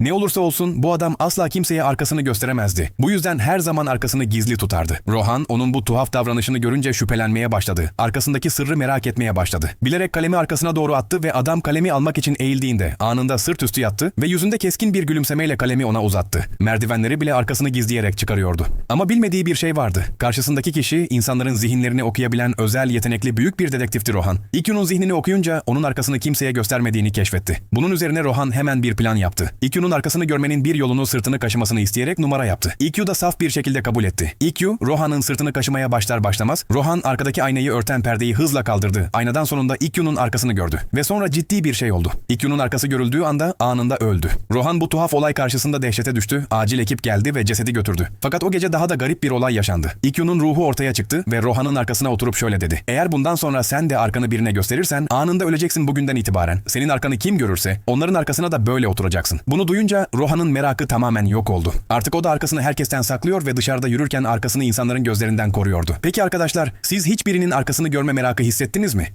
Ne olursa olsun bu adam asla kimseye arkasını gösteremezdi. Bu yüzden her zaman arkasını gizli tutardı. Rohan onun bu tuhaf davranışını görünce şüphelenmeye başladı. Arkasındaki sırrı merak etmeye başladı. Bilerek kalemi arkasına doğru attı ve adam kalemi almak için eğildiğinde anında sırt üstü yattı ve yüzünde keskin bir gülümsemeyle kalemi ona uzattı. Merdivenleri bile arkasını gizleyerek çıkarıyordu. Ama bilmediği bir şey vardı. Karşısındaki kişi insanların zihinlerini okuyabilen özel yetenekli büyük bir dedektifti Rohan. İkyu'nun zihnini okuyunca onun arkasını kimseye göstermediğini keşfetti. Bunun üzerine Rohan hemen bir plan yaptı. İkyu'nun arkasını görmenin bir yolunu sırtını kaşımasını isteyerek numara yaptı. İkyu da saf bir şekilde kabul etti. İkyu, Rohan'ın sırtını kaşımaya başlar başlamaz, Rohan arkadaki aynayı örten perdeyi hızla kaldırdı. Aynadan sonunda İkyu'nun arkasını gördü. Ve sonra ciddi bir şey oldu. İkyu'nun arkası görüldüğü anda anında öldü. Rohan bu tuhaf olay karşısında dehşete düştü, acil ekip geldi ve cesedi götürdü. Fakat o gece daha da garip bir olay yaşandı. İkyu'nun ruhu ortaya çıktı ve Rohan'ın arkasına oturup şöyle dedi. Eğer bundan sonra sen de arkanı birine gösterirsen anında öleceksin bugünden itibaren. Senin arkanı kim görürse onların arkasına da böyle oturacaksın. Bunu duyunca Rohan'ın merakı tamamen yok oldu. Artık o da arkasını herkesten saklıyor ve dışarıda yürürken arkasını insanların gözlerinden koruyordu. Peki arkadaşlar siz hiçbirinin arkasını görme merakı hissettiniz mi?